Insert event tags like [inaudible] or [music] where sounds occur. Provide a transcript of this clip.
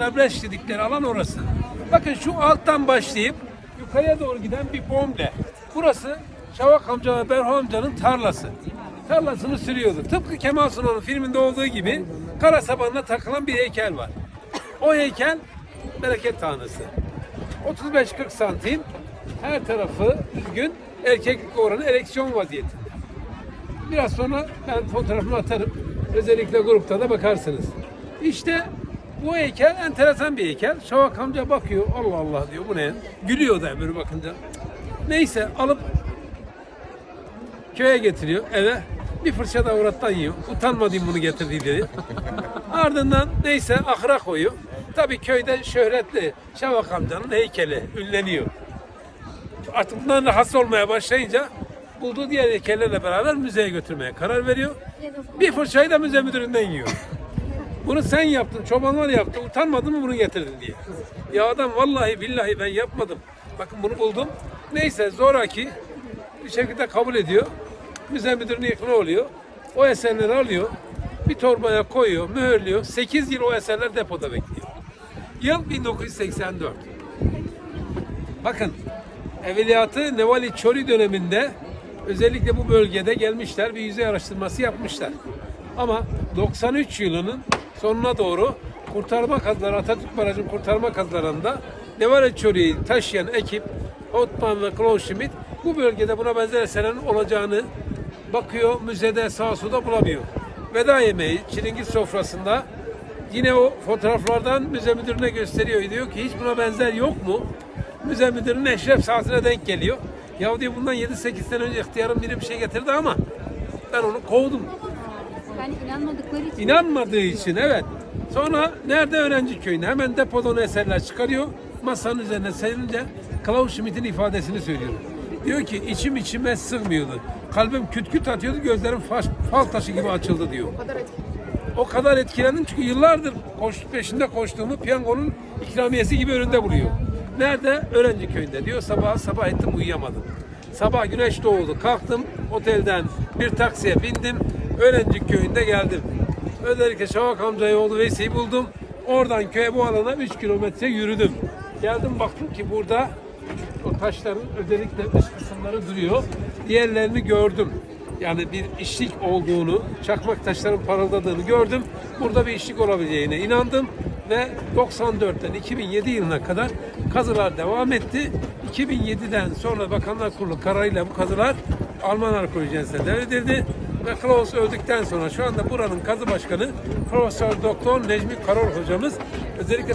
Breş dedikleri alan orası. Bakın şu alttan başlayıp yukarıya doğru giden bir bombe. Burası Şavak amca ve Berho amcanın tarlası. Tarlasını sürüyordu. Tıpkı Kemal Sunal'ın filminde olduğu gibi kara sabanına takılan bir heykel var. O heykel bereket tanrısı. 35-40 santim her tarafı düzgün erkeklik oranı ereksiyon vaziyetinde. Biraz sonra ben fotoğrafını atarım. Özellikle grupta da bakarsınız. İşte bu heykel enteresan bir heykel. Şavak amca bakıyor. Allah Allah diyor. Bu ne? Gülüyor da böyle bakınca. Neyse alıp köye getiriyor eve. Bir fırça da avrattan yiyor. Utanmadığım bunu getirdiği dedi. [laughs] Ardından neyse ahıra koyuyor. Tabii köyde şöhretli Şavak amcanın heykeli ünleniyor. Artık bundan rahatsız olmaya başlayınca bulduğu diğer heykellerle beraber müzeye götürmeye karar veriyor. Bir fırçayı da müze müdüründen yiyor. Bunu sen yaptın, çobanlar yaptı, utanmadın mı bunu getirdin diye. Ya adam vallahi billahi ben yapmadım. Bakın bunu buldum. Neyse zoraki bir şekilde kabul ediyor. Müze müdürüne ikna oluyor. O eserleri alıyor. Bir torbaya koyuyor, mühürlüyor. 8 yıl o eserler depoda bekliyor. Yıl 1984. Bakın Evliyatı Nevali Çori döneminde özellikle bu bölgede gelmişler bir yüzey araştırması yapmışlar. Ama 93 yılının sonuna doğru kurtarma kazıları Atatürk Barajı'nın kurtarma kazılarında Nevali Çori'yi taşıyan ekip Otman ve Klaus Schmidt bu bölgede buna benzer eserlerin olacağını bakıyor müzede sağ suda bulamıyor. Veda yemeği Çilingir sofrasında Yine o fotoğraflardan müze müdürüne gösteriyor. Diyor ki hiç buna benzer yok mu? Müze müdürünün eşref saatine denk geliyor. Ya diyor bundan 7-8 sene önce ihtiyarın biri bir şey getirdi ama ben onu kovdum. Yani inanmadıkları için. İnanmadığı için evet. Sonra nerede öğrenci köyünde hemen depodan eserler çıkarıyor. Masanın üzerine serince Klaus Schmidt'in ifadesini söylüyor. Diyor ki içim içime sığmıyordu. Kalbim küt küt atıyordu gözlerim faş, fal taşı gibi açıldı diyor. O kadar etkilendim çünkü yıllardır koş, peşinde koştuğumu piyangonun ikramiyesi gibi önünde buluyor. Nerede? Öğrenci köyünde diyor. Sabah sabah ettim uyuyamadım. Sabah güneş doğdu. Kalktım otelden bir taksiye bindim. Öğrenci köyünde geldim. Özellikle Şavak amcayı oğlu Veysi'yi buldum. Oradan köye bu alana 3 kilometre yürüdüm. Geldim baktım ki burada o taşların özellikle üst kısımları duruyor. Diğerlerini gördüm. Yani bir işlik olduğunu, çakmak taşların parıldadığını gördüm. Burada bir işlik olabileceğine inandım ve 94'ten 2007 yılına kadar kazılar devam etti. 2007'den sonra Bakanlar Kurulu kararıyla bu kazılar Alman Arkeolojisi'ne devredildi ve Klaus öldükten sonra şu anda buranın kazı başkanı Profesör Doktor Necmi Karol hocamız. Özellikle